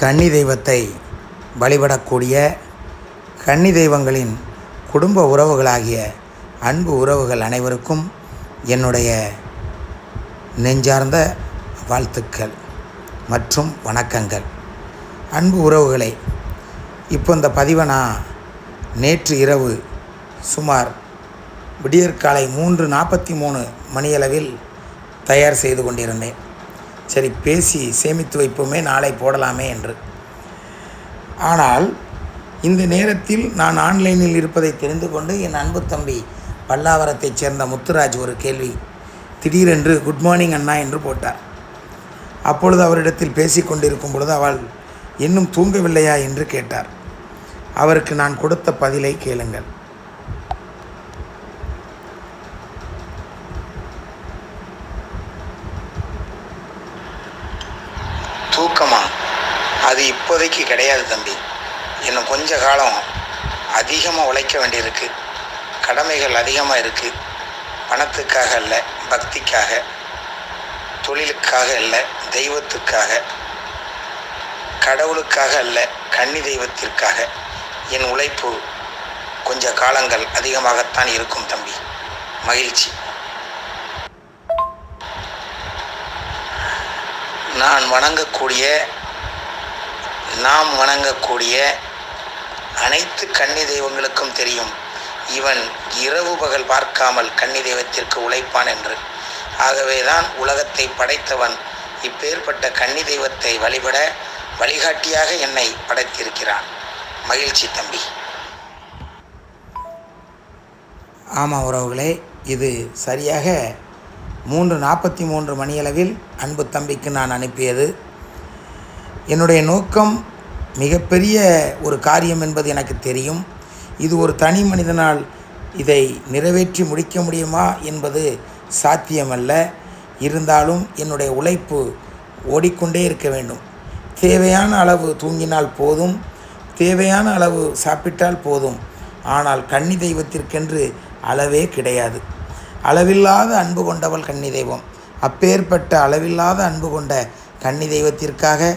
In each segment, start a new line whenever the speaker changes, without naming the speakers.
கன்னி தெய்வத்தை வழிபடக்கூடிய கன்னி தெய்வங்களின் குடும்ப உறவுகளாகிய அன்பு உறவுகள் அனைவருக்கும் என்னுடைய நெஞ்சார்ந்த வாழ்த்துக்கள் மற்றும் வணக்கங்கள். அன்பு உறவுகளை இப்போ இந்த பதிவை நான் நேற்று இரவு சுமார் விடியற்காலை மூன்று நாற்பத்தி மூணு மணியளவில் தயார் செய்து கொண்டிருந்தேன். சரி பேசி சேமித்து வைப்போமே நாளை போடலாமே என்று. ஆனால் இந்த நேரத்தில் நான் ஆன்லைனில் இருப்பதை தெரிந்து கொண்டு என் அன்பு தம்பி பல்லாவரத்தைச் சேர்ந்த முத்துராஜ் ஒரு கேள்வி திடீரென்று குட் மார்னிங் அண்ணா என்று போட்டார். அப்பொழுது அவரிடத்தில் பேசி கொண்டிருக்கும் பொழுது அவள் இன்னும் தூங்கவில்லையா? என்று கேட்டார். அவருக்கு நான் கொடுத்த பதிலை கேளுங்கள் தூக்கமா அது இப்போதைக்கு கிடையாது தம்பி. இன்னும் கொஞ்ச காலம் அதிகமாக உழைக்க வேண்டியிருக்கு. கடமைகள் அதிகமாக இருக்குது பணத்துக்காக இல்லை பக்திக்காக தொழிலுக்காக இல்லை தெய்வத்துக்காக கடவுளுக்காக அல்ல கன்னி தெய்வத்திற்காக என் உழைப்பு கொஞ்ச காலங்கள் அதிகமாகத்தான் இருக்கும் தம்பி. மகிழ்ச்சி. நான் வணங்கக்கூடிய நாம் வணங்கக்கூடிய அனைத்து கன்னி தெய்வங்களுக்கும் தெரியும். இவன் இரவு பகல் பார்க்காமல் கன்னி தெய்வத்திற்கு உழைப்பான் என்று. ஆகவேதான் உலகத்தை படைத்தவன் இப்பேற்பட்ட கன்னி தெய்வத்தை வழிபட வழிகாட்டியாக என்னை படைத்திருக்கிறான். மகிழ்ச்சி தம்பி. ஆமாம் உறவுகளே இது சரியாக மூன்று நாற்பத்தி மூன்று மணியளவில் அன்பு தம்பிக்கு நான் அனுப்பியது. என்னுடைய நோக்கம் மிகப்பெரிய ஒரு காரியம் என்பது எனக்கு தெரியும். இது ஒரு தனி மனிதனால் இதை நிறைவேற்றி முடிக்க முடியுமா என்பது சாத்தியமல்ல. இருந்தாலும் என்னுடைய உழைப்பு ஓடிக்கொண்டே இருக்க வேண்டும். தேவையான அளவு தூங்கினால் போதும் தேவையான அளவு சாப்பிட்டால் போதும். ஆனால் கன்னி தெய்வத்திற்கென்று அளவே கிடையாது. அளவில்லாத அன்பு கொண்டவள் கன்னி தெய்வம். அப்பேற்பட்ட அளவில்லாத அன்பு கொண்ட கன்னி தெய்வத்திற்காக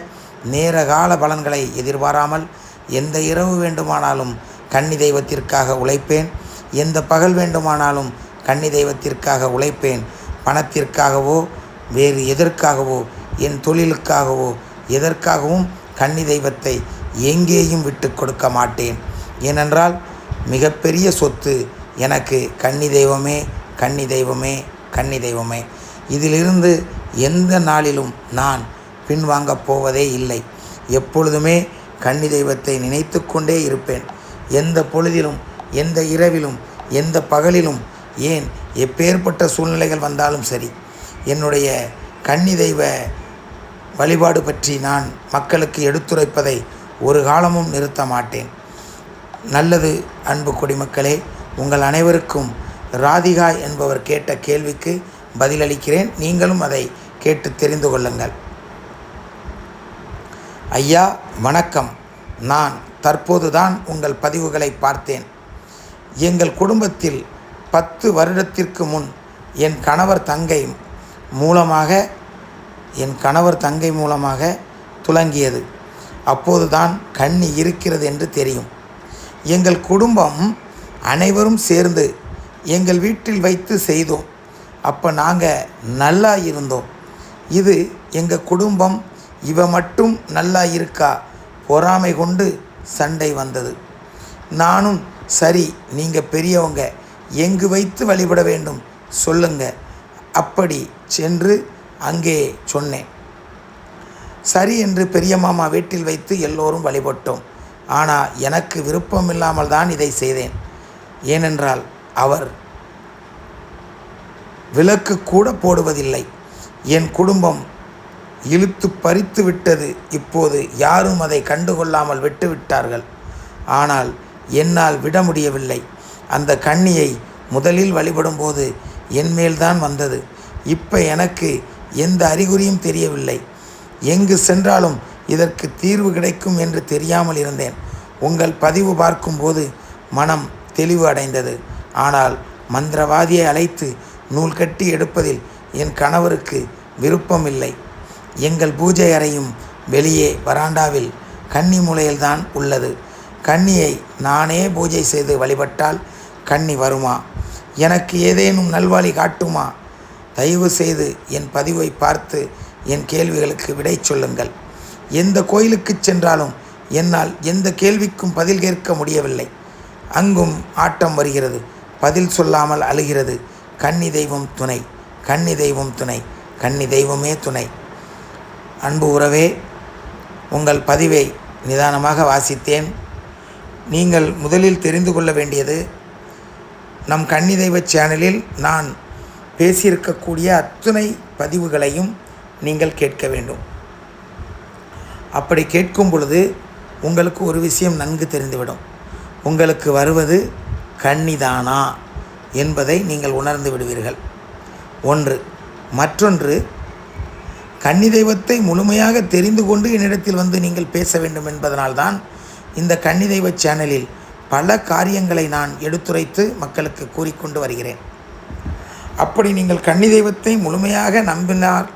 நேர கால பலன்களை எதிர்பாராமல் எந்த இரவு வேண்டுமானாலும் கன்னி தெய்வத்திற்காக உழைப்பேன். எந்த பகல் வேண்டுமானாலும் கன்னி தெய்வத்திற்காக உழைப்பேன். பணத்திற்காகவோ வேறு எதற்காகவோ என் தொழிலுக்காகவோ எதற்காகவும் கன்னி தெய்வத்தை எங்கேயும் விட்டு கொடுக்க மாட்டேன். ஏனென்றால் மிகப்பெரிய சொத்து எனக்கு கன்னி தெய்வமே கன்னி தெய்வமே கன்னி தெய்வமே. இதிலிருந்து எந்த நாளிலும் நான் பின்வாங்கப் போவதே இல்லை. எப்பொழுதுமே கன்னி தெய்வத்தை நினைத்து கொண்டே இருப்பேன். எந்த பொழுதிலும் எந்த இரவிலும் எந்த பகலிலும் ஏன் எப்பேற்பட்ட சூழ்நிலைகள் வந்தாலும் சரி என்னுடைய கன்னி தெய்வ வழிபாடு பற்றி நான் மக்களுக்கு எடுத்துரைப்பதை ஒரு காலமும் நிறுத்த மாட்டேன். நல்லது அன்பு குடிமக்களே உங்கள் அனைவருக்கும் ராதிகா என்பவர் கேட்ட கேள்விக்கு பதிலளிக்கிறேன். நீங்களும் அதை கேட்டு தெரிந்து கொள்ளுங்கள். ஐயா வணக்கம். நான் தற்போதுதான் உங்கள் பதிவுகளை பார்த்தேன். எங்கள் குடும்பத்தில் பத்து வருடத்திற்கு முன் என் கணவர் தங்கை மூலமாக என் கணவர் தங்கை மூலமாக துலங்கியது. அப்போதுதான் கண்ணி இருக்கிறது என்று தெரியும். எங்கள் குடும்பம் அனைவரும் சேர்ந்து எங்கள் வீட்டில் வைத்து செய்தோம். அப்போ நாங்கள் நல்லா இருந்தோம். இது எங்கள் குடும்பம் இவ மட்டும் நல்லா இருக்கா? பொறாமை கொண்டு சண்டை வந்தது. நானும் சரி நீங்கள் பெரியவங்க எங்கு வைத்து வழிபட வேண்டும்? சொல்லுங்க. அப்படி சென்று அங்கே சொன்னேன். சரி என்று பெரிய மாமா வீட்டில் வைத்து எல்லோரும் வழிபட்டோம். ஆனால் எனக்கு விருப்பம் இல்லாமல் தான் இதை செய்தேன். ஏனென்றால் அவர் விளக்கு கூட போடுவதில்லை. என் குடும்பம் இழுத்து பறித்து விட்டது. இப்போது யாரும் அதை கண்டுகொள்ளாமல் விட்டுவிட்டார்கள் ஆனால் என்னால் விட முடியவில்லை. அந்த கண்ணியை முதலில் வழிபடும்போது என் மேல்தான் வந்தது. இப்போ எனக்கு எந்த அறிகுறியும் தெரியவில்லை. எங்கு சென்றாலும் இதற்கு தீர்வு கிடைக்கும் என்று தெரியாமல் இருந்தேன். உங்கள் பதிவு பார்க்கும்போது மனம் தெளிவு அடைந்தது. ஆனால் மந்திரவாதியை அழைத்து நூல் கட்டி எடுப்பதில் என் கணவருக்கு விருப்பமில்லை. எங்கள் பூஜை அறையும் வெளியே வராண்டாவில் கன்னி மூலையில்தான் உள்ளது. கன்னியை நானே பூஜை செய்து வழிபட்டால் கன்னி வருமா? எனக்கு ஏதேனும் நல்வாழி காட்டுமா? தயவு செய்து என் பதிவை பார்த்து என் கேள்விகளுக்கு விடை சொல்லுங்கள். எந்த கோயிலுக்கு சென்றாலும் என்னால் எந்த கேள்விக்கும் பதில் கேட்க முடியவில்லை. அங்கும் ஆட்டம் வருகிறது. பதில் சொல்லாமல் அழுகிறது. கன்னி தெய்வம் துணை. கன்னி தெய்வம் துணை. கன்னி தெய்வமே துணை. அன்பு உறவே உங்கள் பதிவை நிதானமாக வாசித்தேன். நீங்கள் முதலில் தெரிந்து கொள்ள வேண்டியது நம் கன்னிதெய்வ சேனலில் நான் பேசியிருக்கக்கூடிய அத்துணை பதிவுகளையும் நீங்கள் கேட்க வேண்டும். அப்படி கேட்கும் பொழுது உங்களுக்கு ஒரு விஷயம் நன்கு தெரிந்துவிடும். உங்களுக்கு வருவது கன்னிதானா என்பதை நீங்கள் உணர்ந்து விடுவீர்கள். ஒன்று மற்றொன்று கன்னி தெய்வத்தை முழுமையாக தெரிந்து கொண்டு என்னிடத்தில் வந்து நீங்கள் பேச வேண்டும் என்பதனால்தான் இந்த கன்னி தெய்வ சேனலில் பல காரியங்களை நான் எடுத்துரைத்து மக்களுக்கு கூறிக்கொண்டு வருகிறேன். அப்படி நீங்கள் கன்னி தெய்வத்தை முழுமையாக நம்பினார்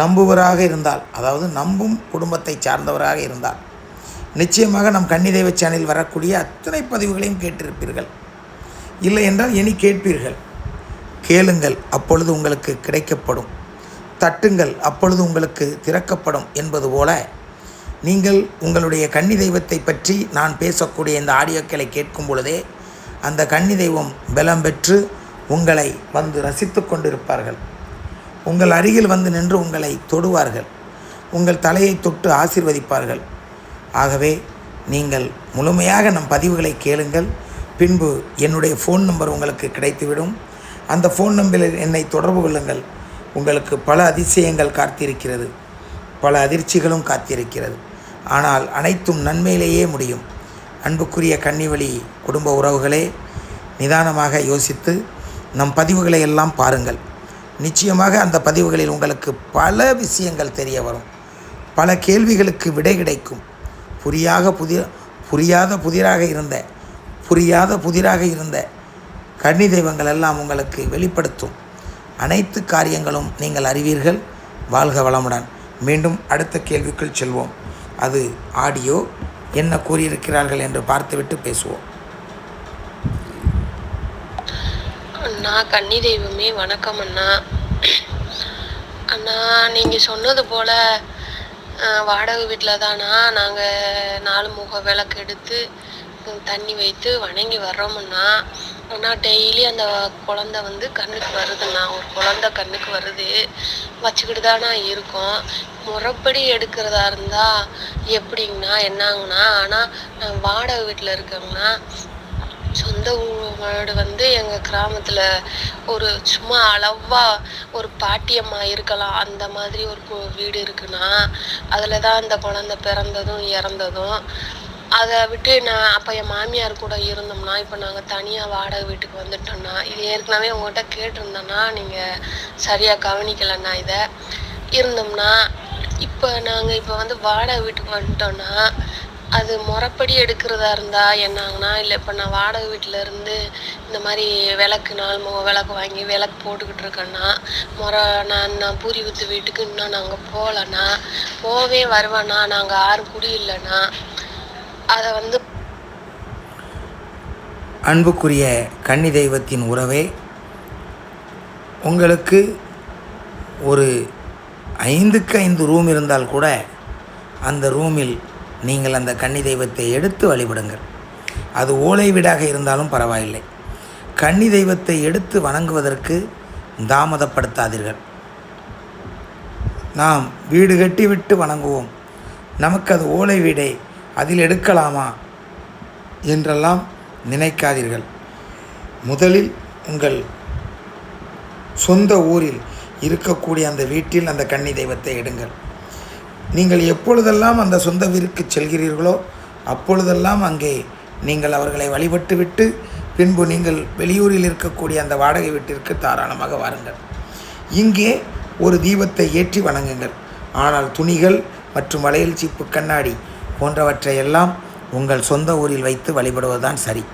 நம்புவராக இருந்தால் அதாவது நம்பும் குடும்பத்தை சார்ந்தவராக இருந்தால் நிச்சயமாக நம் கன்னி தெய்வ சேனலில் வரக்கூடிய அத்தனை பதிவுகளையும் கேட்டிருப்பீர்கள். இல்லை என்றால் இனி கேட்பீர்கள். கேளுங்கள் அப்பொழுது உங்களுக்கு கிடைக்கப்படும். தட்டுங்கள் அப்பொழுது உங்களுக்கு திறக்கப்படும் என்பது போல. நீங்கள் உங்களுடைய கன்னி தெய்வத்தை பற்றி நான் பேசக்கூடிய இந்த ஆடியோக்களை கேட்கும் பொழுதே அந்த கன்னி தெய்வம் பலம் பெற்று உங்களை வந்து ரசித்து கொண்டிருப்பார்கள். உங்கள் அருகில் வந்து நின்று உங்களை தொடுவார்கள். உங்கள் தலையை தொட்டு ஆசிர்வதிப்பார்கள். ஆகவே நீங்கள் முழுமையாக நம் பதிவுகளை கேளுங்கள். பின்பு என்னுடைய ஃபோன் நம்பர் உங்களுக்கு கிடைத்துவிடும். அந்த ஃபோன் நம்பரில் என்னை தொடர்பு கொள்ளுங்கள். உங்களுக்கு பல அதிசயங்கள் காத்திருக்கிறது. பல அதிர்ச்சிகளும் காத்திருக்கிறது. ஆனால் அனைத்தும் நன்மையிலேயே முடியும். அன்புக்குரிய கன்னிவழி குடும்ப உறவுகளே நிதானமாக யோசித்து நம் பதிவுகளை எல்லாம் பாருங்கள். நிச்சயமாக அந்த பதிவுகளில் உங்களுக்கு பல விஷயங்கள் தெரிய வரும். பல கேள்விகளுக்கு விடை கிடைக்கும். புரியாக புதிய புரியாத புதிராக இருந்த புரியாத புதிராக இருந்த கன்னி தெய்வங்கள் எல்லாம் உங்களுக்கு வெளிப்படுத்தும். அனைத்து காரியங்களும் நீங்கள் அறிவீர்கள். வாழ்க வளமுடன். மீண்டும் அடுத்த கேள்விக்குள் செல்வோம். அது ஆடியோ என்ன கூறியிருக்கிறார்கள் என்று பார்த்துவிட்டு பேசுவோம்.
அண்ணா கன்னி தெய்வமே வணக்கம் அண்ணா. அண்ணா நீங்கள் சொன்னது போல் வாடகை வீட்டில் தானா? நாங்கள் நாலு முக விளக்கு எடுத்து தண்ணி வைத்து வணங்கி வர்றோமுண்ணா ஆனால் டெய்லி அந்த குழந்தை வந்து கண்ணுக்கு வருதுண்ணா ஒரு குழந்தை கண்ணுக்கு வருது. வச்சுக்கிட்டு தானா இருக்கோம். முறைப்படி எடுக்கிறதா இருந்தால் எப்படிங்கண்ணா என்னங்கண்ணா? ஆனால் நான் வாடகை வீட்டில் இருக்கேங்கண்ணா. சொந்த ஊ- வீடு வந்து எங்கள் கிராமத்தில் ஒரு சும்மா அளவாக ஒரு பாட்டியம்மா இருக்கலாம். அந்த மாதிரி ஒரு வீடு இருக்குண்ணா. அதில் தான் அந்த குழந்தை பிறந்ததும் இறந்ததும். அதை விட்டு நான் அப்போ என் மாமியார் கூட இருந்தோம்னா இப்போ நாங்கள் தனியாக வாடகை வீட்டுக்கு வந்துட்டோம்னா இது ஏற்கனவே உங்கள்கிட்ட கேட்டிருந்தேன்னா நீங்கள் சரியாக கவனிக்கலைண்ணா இதை இருந்தோம்னா இப்போ நாங்கள் இப்போ வந்து வாடகை வீட்டுக்கு வந்துட்டோம்னா அது முறைப்படி எடுக்கிறதா இருந்தால் என்னாங்கன்னா இல்லை இப்போ நான் வாடகை வீட்டில் இருந்து இந்த மாதிரி விளக்கு நாள் முக விளக்கு வாங்கி விளக்கு போட்டுக்கிட்டு இருக்கேன்னா முறை நான் நான் பூரி ஊற்று வீட்டுக்கு இன்னும் நாங்கள் போகலண்ணா போவே வருவேண்ணா நாங்கள் ஆறு குடி இல்லைண்ணா அதை வந்து
அன்புக்குரிய கன்னி தெய்வத்தின் உறவே உங்களுக்கு ஒரு ஐந்துக்கு ஐந்து ரூம் இருந்தால் கூட அந்த ரூமில் நீங்கள் அந்த கன்னி தெய்வத்தை எடுத்து வழிபடுங்கள். அது ஓலை வீடாக இருந்தாலும் பரவாயில்லை. கன்னி தெய்வத்தை எடுத்து வணங்குவதற்கு தாமதப்படுத்தாதீர்கள். நாம் வீடு கட்டிவிட்டு வணங்குவோம். நமக்கு அது ஓலை வீடே அதில் எடுக்கலாமா என்றெல்லாம் நினைக்காதீர்கள். முதலில் உங்கள் சொந்த ஊரில் இருக்கக்கூடிய அந்த வீட்டில் அந்த கன்னி தெய்வத்தை எடுங்கள். நீங்கள் எப்பொழுதெல்லாம் அந்த சொந்த வீருக்கு செல்கிறீர்களோ அப்பொழுதெல்லாம் அங்கே நீங்கள் அவர்களை வழிபட்டு விட்டு பின்பு நீங்கள் வெளியூரில் இருக்கக்கூடிய அந்த வாடகை வீட்டிற்கு தாராளமாக வாருங்கள். இங்கே ஒரு தீபத்தை ஏற்றி வணங்குங்கள். ஆனால் துணிகள் மற்றும் வளையல் சீப்பு கண்ணாடி போன்றவற்றை எல்லாம் உங்கள் சொந்த ஊரில் வைத்து வழிபடுவதுதான் சரி.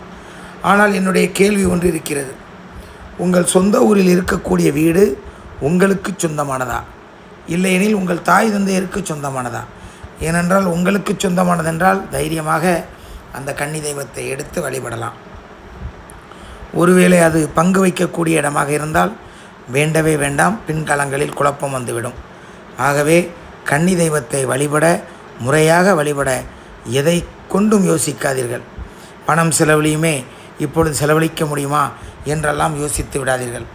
ஆனால் என்னுடைய கேள்வி ஒன்று இருக்கிறது. உங்கள் சொந்த ஊரில் இருக்கக்கூடிய வீடு உங்களுக்கு சொந்தமானதா? இல்லையெனில் உங்கள் தாய் தந்தையருக்கு சொந்தமானதா? ஏனென்றால் உங்களுக்கு சொந்தமானதென்றால் தைரியமாக அந்த கன்னி தெய்வத்தை எடுத்து வழிபடலாம். ஒருவேளை அது பங்கு வைக்கக்கூடிய இடமாக இருந்தால் வேண்டவே வேண்டாம். பின்காலங்களில் குழப்பம் வந்துவிடும். ஆகவே கன்னி தெய்வத்தை வழிபட முறையாக வழிபட எதை கொண்டும் யோசிக்காதீர்கள். பணம் செலவழியுமே இப்பொழுது செலவழிக்க முடியுமா என்றெல்லாம் யோசித்து விடாதீர்கள்.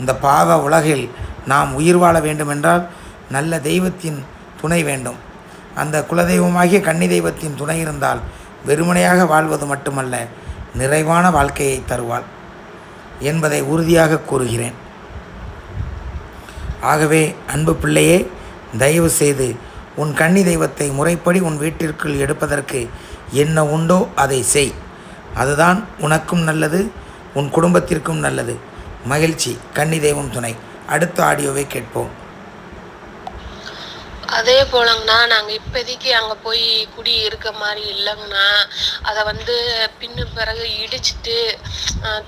இந்த பாவ உலகில் நாம் உயிர் வாழ வேண்டுமென்றால் நல்ல தெய்வத்தின் துணை வேண்டும். அந்த குலதெய்வமாகிய கன்னி தெய்வத்தின் துணை இருந்தால் வெறுமனையாக வாழ்வது மட்டுமல்ல நிறைவான வாழ்க்கையை தருவாள் என்பதை உறுதியாக கூறுகிறேன். ஆகவே அன்பு பிள்ளையே தயவு செய்து உன் கன்னி தெய்வத்தை முறைப்படி உன் வீட்டிற்குள் எடுப்பதற்கு என்ன உண்டோ அதை செய். அதுதான் உனக்கும் நல்லது உன் குடும்பத்திற்கும் நல்லது. மகிழ்ச்சி கன்னி தெய்வம் துணை. அடுத்த ஆடியோவை கேட்போம்.
அதே போலங்கண்ணா நாங்கள் இப்போதைக்கு அங்கே போய் குடி இருக்க மாதிரி இல்லைங்கண்ணா. அதை வந்து பின்னு பிறகு இடிச்சிட்டு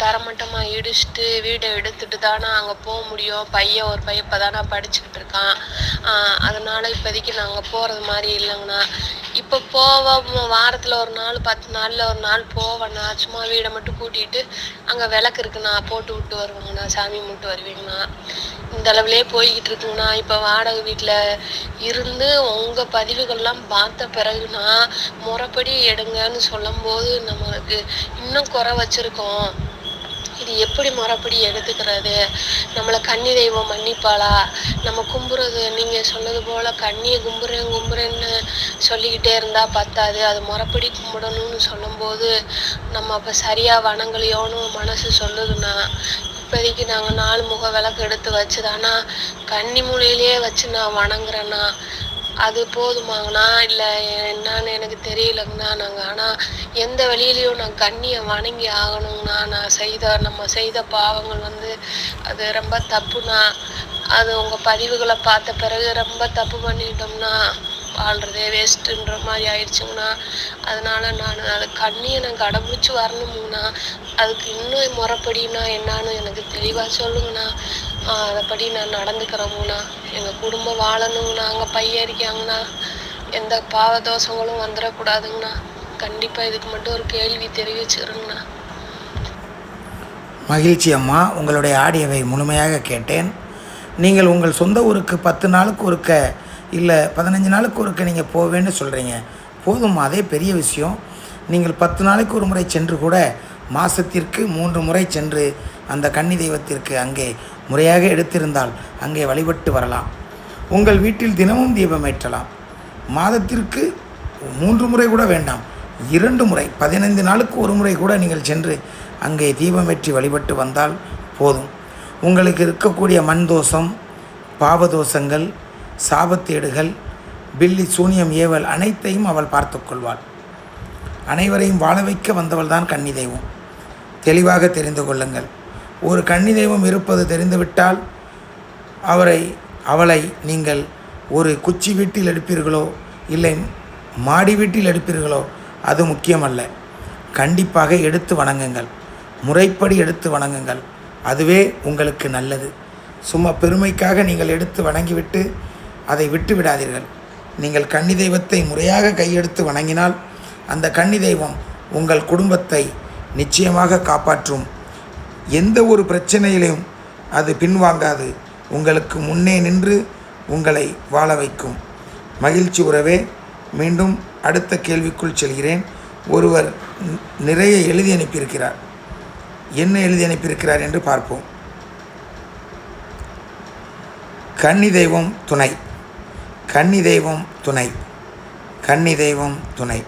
தரமட்டமாக இடிச்சிட்டு வீடை எடுத்துட்டு தானே அங்கே போக முடியும். பையன் ஒரு பையன் இப்போ தானே படிச்சுக்கிட்டு இருக்கான். அதனால் இப்போதைக்கு நாங்கள் போகிறது மாதிரி இல்லைங்கண்ணா. இப்போ போவோம் வாரத்தில் ஒரு நாள் பத்து நாளில் ஒரு நாள் போவேண்ணா. சும்மா வீடை மட்டும் கூட்டிகிட்டு அங்கே விளக்கு இருக்குண்ணா போட்டு விட்டு வருவாங்கண்ணா. சாமி கும்பிட்டு வருவீங்கண்ணா. இந்த அளவுலேயே போய்கிட்டு இருக்குங்கண்ணா. இப்போ வாடகை வீட்டில் இருந்து உங்கள் பதிவுகள்லாம் பார்த்த பிறகுனா முறைப்படி எடுங்கன்னு சொல்லும்போது நம்மளுக்கு இன்னும் குறை வச்சுருக்கோம். இது எப்படி மறுபடி எடுத்துக்கிறது? நம்மளை கன்னி தெய்வம் மன்னிப்பாளா? நம்ம கும்புறது நீங்கள் சொன்னது போல் கண்ணியை கும்புறேன் கும்புறேன்னு சொல்லிக்கிட்டே இருந்தால் பத்தாது. அது மறுபடி கும்பிடணும்னு சொல்லும்போது நம்ம அப்போ சரியாக வணங்கலையோன்னு மனசு சொல்லுதுண்ணா இப்போதைக்கு நாங்கள் நாலு முக விளக்கு எடுத்து வச்சுதானா? கன்னி மூலையிலேயே வச்சு நான் வணங்குறேன்னா அது போதுமாங்கண்ணா? இல்லை என்னன்னு எனக்கு தெரியலங்கண்ணா நாங்கள் ஆனால் எந்த வழியிலையும் நான் கண்ணியை வணங்கி ஆகணுங்கண்ணா. நான் செய்த நம்ம செய்த பாவங்கள் வந்து அது ரொம்ப தப்புண்ணா. அது உங்கள் பதிவுகளை பார்த்த பிறகு ரொம்ப தப்பு பண்ணிட்டோம்னா வாழ்கிறதே வேஸ்ட்டுன்ற மாதிரி ஆயிடுச்சுங்கண்ணா. அதனால் நான் அது கண்ணியை நான் கடைபிடிச்சி வரணுமுங்கண்ணா. அதுக்கு இன்னும் முறைப்படினா என்னான்னு எனக்கு தெளிவாக சொல்லுங்கண்ணா. அதைப்படி நான் நடந்துக்கிறோமுண்ணா எங்கள் குடும்பம் வாழணுங்கண்ணா அங்கே பையன் இருக்காங்கண்ணா எந்த பாவதோஷங்களும் வந்துடக்கூடாதுங்கண்ணா. கண்டிப்பாக இதுக்கு மட்டும் ஒரு கேள்வி தெரிவிச்சுக்கிறேங்கண்ணா
மகிழ்ச்சி அம்மா. உங்களுடைய ஆடியோவை முழுமையாக கேட்டேன். நீங்கள் உங்கள் சொந்த ஊருக்கு பத்து நாளுக்கு ஒருக்க இல்லை பதினஞ்சு நாளுக்கு ஒருக்க நீங்கள் போவேன்னு சொல்கிறீங்க போதும் அதே பெரிய விஷயம். நீங்கள் பத்து நாளைக்கு ஒரு முறை சென்று கூட மாதத்திற்கு மூன்று முறை சென்று அந்த கன்னி தெய்வத்திற்கு அங்கே முறையாக எடுத்திருந்தால் அங்கே வழிபட்டு வரலாம். உங்கள் வீட்டில் தினமும் தீபம் ஏற்றலாம். மாதத்திற்கு மூன்று முறை கூட வேண்டாம். இரண்டு முறை பதினைந்து நாளுக்கு ஒரு முறை கூட நீங்கள் சென்று அங்கே தீபம் ஏற்றி வழிபட்டு வந்தால் போதும். உங்களுக்கு இருக்கக்கூடிய மண் தோஷம் பாவதோஷங்கள் சாபத்தேடுகள் பில்லி சூனியம் ஏவல் அனைத்தையும் அவள் பார்த்துக்கொள்வாள் அனைவரையும் வாழ வைக்க வந்தவள் தான் கன்னி தெய்வம். தெளிவாக தெரிந்து கொள்ளுங்கள். ஒரு கன்னி தெய்வம் இருப்பது தெரிந்துவிட்டால் அவரை அவளை நீங்கள் ஒரு குச்சி வீட்டில் எடுப்பீர்களோ இல்லை மாடி வீட்டில் எடுப்பீர்களோ அது முக்கியமல்ல. கண்டிப்பாக எடுத்து வணங்குங்கள். முறைப்படி எடுத்து வணங்குங்கள். அதுவே உங்களுக்கு நல்லது. சும்மா பெருமைக்காக நீங்கள் எடுத்து வணங்கிவிட்டு அதை விட்டு விடாதீர்கள். நீங்கள் கன்னி தெய்வத்தை முறையாக கையெடுத்து வணங்கினால் அந்த கன்னி தெய்வம் உங்கள் குடும்பத்தை நிச்சயமாக காப்பாற்றும். எந்த ஒரு பிரச்சனையிலும் அது பின்வாங்காது. உங்களுக்கு முன்னே நின்று உங்களை வாழ வைக்கும். மகிழ்ச்சி உறவே மீண்டும் அடுத்த கேள்விக்குள் செல்கிறேன். ஒருவர் நிறைய எழுதி அனுப்பியிருக்கிறார். என்ன எழுதி அனுப்பியிருக்கிறார் என்று பார்ப்போம். கன்னி தெய்வம் துணை. கன்னி தெய்வம் துணை. கன்னி தெய்வம் துணை.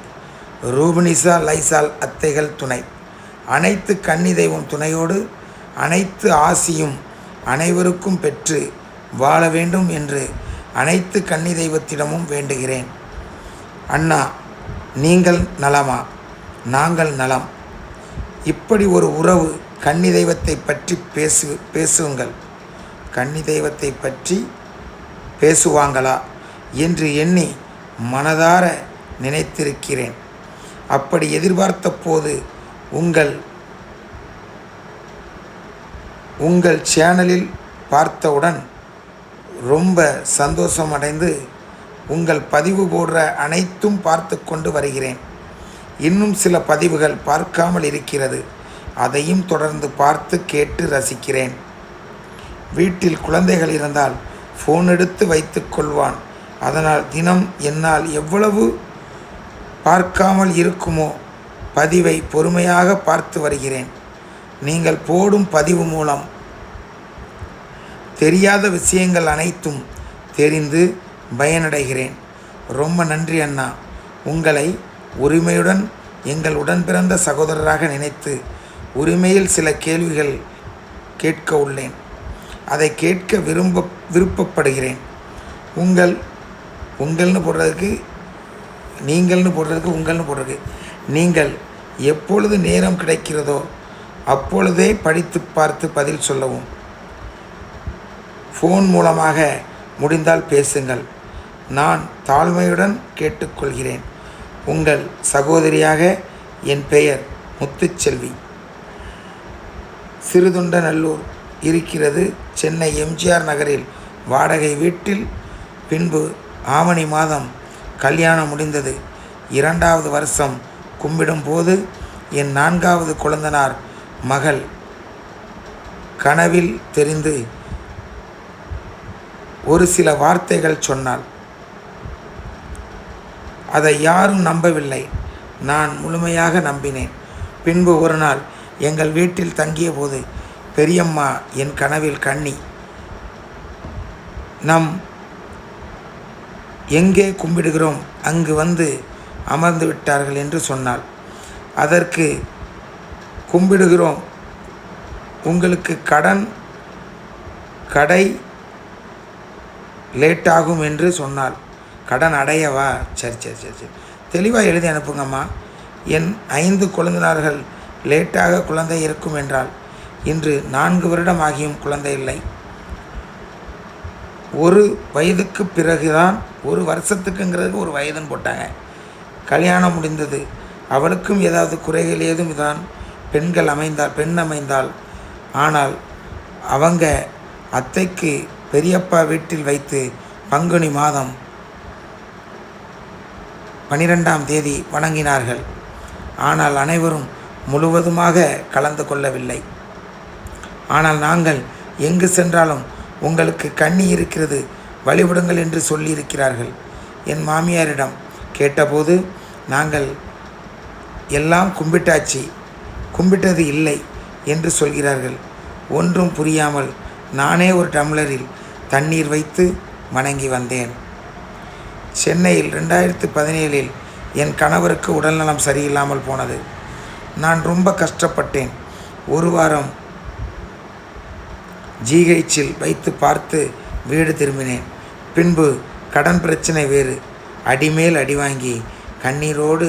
ரூபினிசா லைசால் அத்தைகள் துணை. அனைத்து கன்னி தெய்வம் துணையோடு அனைத்து ஆசியும் அனைவருக்கும் பெற்று வாழ வேண்டும் என்று அனைத்து கன்னி தெய்வத்திடமும் வேண்டுகிறேன். அண்ணா நீங்கள் நலமா? நாங்கள் நலம். இப்படி ஒரு உறவு கன்னி தெய்வத்தை பற்றி பேசு பேசுங்கள். கன்னி தெய்வத்தை பற்றி பேசுவாங்களா என்று எண்ணி மனதார நினைத்திருக்கிறேன். அப்படி எதிர்பார்த்த போது உங்கள் உங்கள் சேனலில் பார்த்தவுடன் ரொம்ப சந்தோஷமடைந்து உங்கள் பதிவு போடுற அனைத்தும் பார்த்து கொண்டு வருகிறேன். இன்னும் சில பதிவுகள் பார்க்காமல் இருக்கிறது. அதையும் தொடர்ந்து பார்த்து கேட்டு ரசிக்கிறேன். வீட்டில் குழந்தைகள் இருந்தால் ஃபோன் எடுத்து வைத்து கொள்வான். அதனால் தினம் என்னால் எவ்வளவு பார்க்காமல் இருக்குமோ பதிவை பொறுமையாக பார்த்து வருகிறேன். நீங்கள் போடும் பதிவு மூலம் தெரியாத விஷயங்கள் அனைத்தும் தெரிந்து பயனடைகிறேன். ரொம்ப நன்றி அண்ணா. உங்களை உரிமையுடன் எங்கள் உடன் பிறந்த சகோதரராக நினைத்து உரிமையில் சில கேள்விகள் கேட்க உள்ளேன். அதை கேட்க விரும்ப விருப்பப்படுகிறேன். உங்கள் உங்கள்னு போடுறதுக்கு நீங்கள்னு போடுறதுக்கு உங்கள்னு போடுறதுக்கு. நீங்கள் எப்பொழுது நேரம் கிடைக்கிறதோ அப்பொழுதே படித்து பார்த்து பதில் சொல்லவும். ஃபோன் மூலமாக முடிந்தால் பேசுங்கள். நான் தாழ்மையுடன் கேட்டுக்கொள்கிறேன். உங்கள் சகோதரியாக என் பெயர் முத்துச்செல்வி. சிறுதுண்டநல்லூர் இருக்கிறது சென்னை எம்ஜிஆர் நகரில். வாடகை வீட்டில். பின்பு ஆவணி மாதம் கல்யாணம் முடிந்தது. இரண்டாவது வருஷம் கும்பிடும்போது என் நான்காவது குழந்தனார் மகள் கனவில் தெரிந்து ஒரு சில வார்த்தைகள் சொன்னாள். அதை யாரும் நம்பவில்லை. நான் முழுமையாக நம்பினேன். பின்பு ஒரு நாள் எங்கள் வீட்டில் தங்கிய போது பெரியம்மா என் கனவில் கண்ணி நம் எங்கே கும்பிடுகிறோம்? அங்கு வந்து அமர்ந்து விட்டார்கள் என்று சொன்னாள். அதற்கு கும்பிடுகிறோம். உங்களுக்கு கடன் கடை லேட்டாகும் என்று சொன்னாள். கடன் அடையவா? சரி சரி சரி சரி. தெளிவாக எழுதி அனுப்புங்கம்மா. என் ஐந்து குழந்தைனார்கள் லேட்டாக குழந்தை இருக்கும் என்றால் இன்று நான்கு வருடம் ஆகியும் குழந்தை இல்லை. ஒரு வயதுக்கு பிறகுதான் ஒரு வருஷத்துக்குங்கிறதுக்கு ஒரு வயதுன்னு போட்டாங்க. கல்யாணம் முடிந்தது. அவளுக்கும் ஏதாவது குறைகள் ஏதும் தான் பெண்கள் அமைந்தால் பெண் அமைந்தால். ஆனால் அவங்க அத்தைக்கு பெரியப்பா வீட்டில் வைத்து பங்குனி மாதம் பனிரெண்டாம் தேதி வணங்கினார்கள். ஆனால் அனைவரும் முழுவதுமாக கலந்து கொள்ளவில்லை. ஆனால் நாங்கள் எங்கு சென்றாலும் உங்களுக்கு கண்ணி இருக்கிறது வழிபடுங்கள் என்று சொல்லியிருக்கிறார்கள். என் மாமியாரிடம் கேட்டபோது நாங்கள் எல்லாம் கும்பிட்டாச்சு. கும்பிட்டது இல்லை என்று சொல்கிறார்கள். ஒன்றும் புரியாமல் நானே ஒரு டம்ளரில் தண்ணீர் வைத்து வணங்கி வந்தேன். சென்னையில் ரெண்டாயிரத்து பதினேழில் என் கணவருக்கு உடல்நலம் சரியில்லாமல் போனது. நான் ரொம்ப கஷ்டப்பட்டேன். ஒரு வாரம் ஜிஹெச்சில் வைத்து பார்த்து வீடு திரும்பினேன். பின்பு கடன் பிரச்சனை வேறு. அடிமேல் அடி வாங்கி கண்ணீரோடு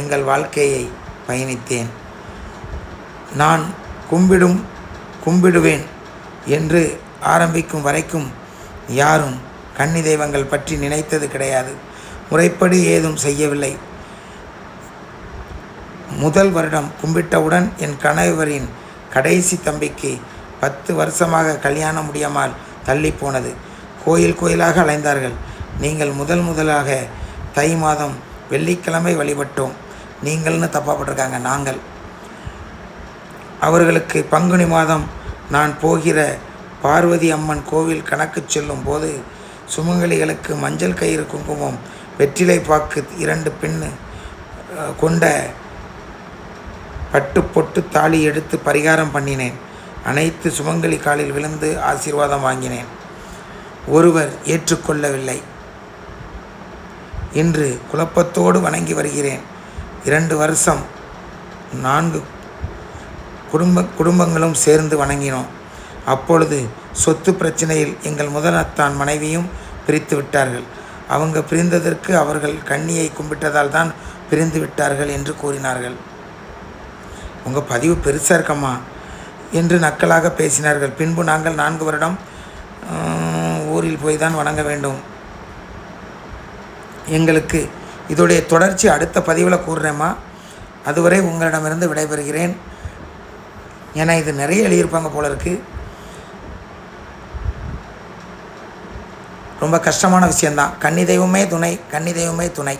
எங்கள் வாழ்க்கையை பயணித்தேன். நான் கும்பிடும் கும்பிடுவேன் என்று ஆரம்பிக்கும் வரைக்கும் யாரும் கன்னி தெய்வங்கள் பற்றி நினைத்தது கிடையாது. முறைப்படி ஏதும் செய்யவில்லை. முதல் வருடம் கும்பிட்டவுடன் என் கணவரின் கடைசி தம்பிக்கு பத்து வருஷமாக கல்யாணம் முடியாமல் தள்ளி போனது. கோயில் கோயிலாக அலைந்தார்கள். நீங்கள் முதல் முதலாக தை மாதம் வெள்ளிக்கிழமை வழிபட்டோம். நீங்கள்னு தப்பாக போட்டிருக்காங்க நாங்கள். அவர்களுக்கு பங்குனி மாதம் நான் போகிற பார்வதி அம்மன் கோவில் கணக்கு செல்லும் போது சுமங்கலிகளுக்கு மஞ்சள் கயிறு குங்குமம் வெற்றிலை பாக்கு இரண்டு பெண் கொண்ட பட்டு பொட்டு தாலி எடுத்து பரிகாரம் பண்ணினேன். அனைத்து சுமங்கலி காலில் விழுந்து ஆசீர்வாதம் வாங்கினேன். ஒருவர் ஏற்றுக்கொள்ளவில்லை. இன்று குழப்பத்தோடு வணங்கி வருகிறேன். இரண்டு வருஷம் நான்கு குடும்ப குடும்பங்களும் சேர்ந்து வணங்கினோம். அப்பொழுது சொத்து பிரச்சனையில் எங்கள் முதலத்தான் மனைவியும் பிரித்து விட்டார்கள். அவங்க பிரிந்ததற்கு அவர்கள் கண்ணியை கும்பிட்டதால் தான் பிரிந்து விட்டார்கள் என்று கூறினார்கள். உங்கள் பதிவு பெருசாக இருக்கம்மா என்று நக்கலாக பேசினார்கள். பின்பு நாங்கள் நான்கு வருடம் ஊரில் போய் தான் வணங்க வேண்டும். எங்களுக்கு இதோடைய தொடர்ச்சி அடுத்த பதிவில் கூறுறேம்மா. அதுவரை உங்களிடமிருந்து விடைபெறுகிறேன். ஏன்னா இது நிறைய எழுதியிருப்பாங்க போல இருக்குது ரொம்ப கஷ்டமான விஷயந்தான் கன்னி தெய்வமே துணை கன்னி தெய்வமே துணை.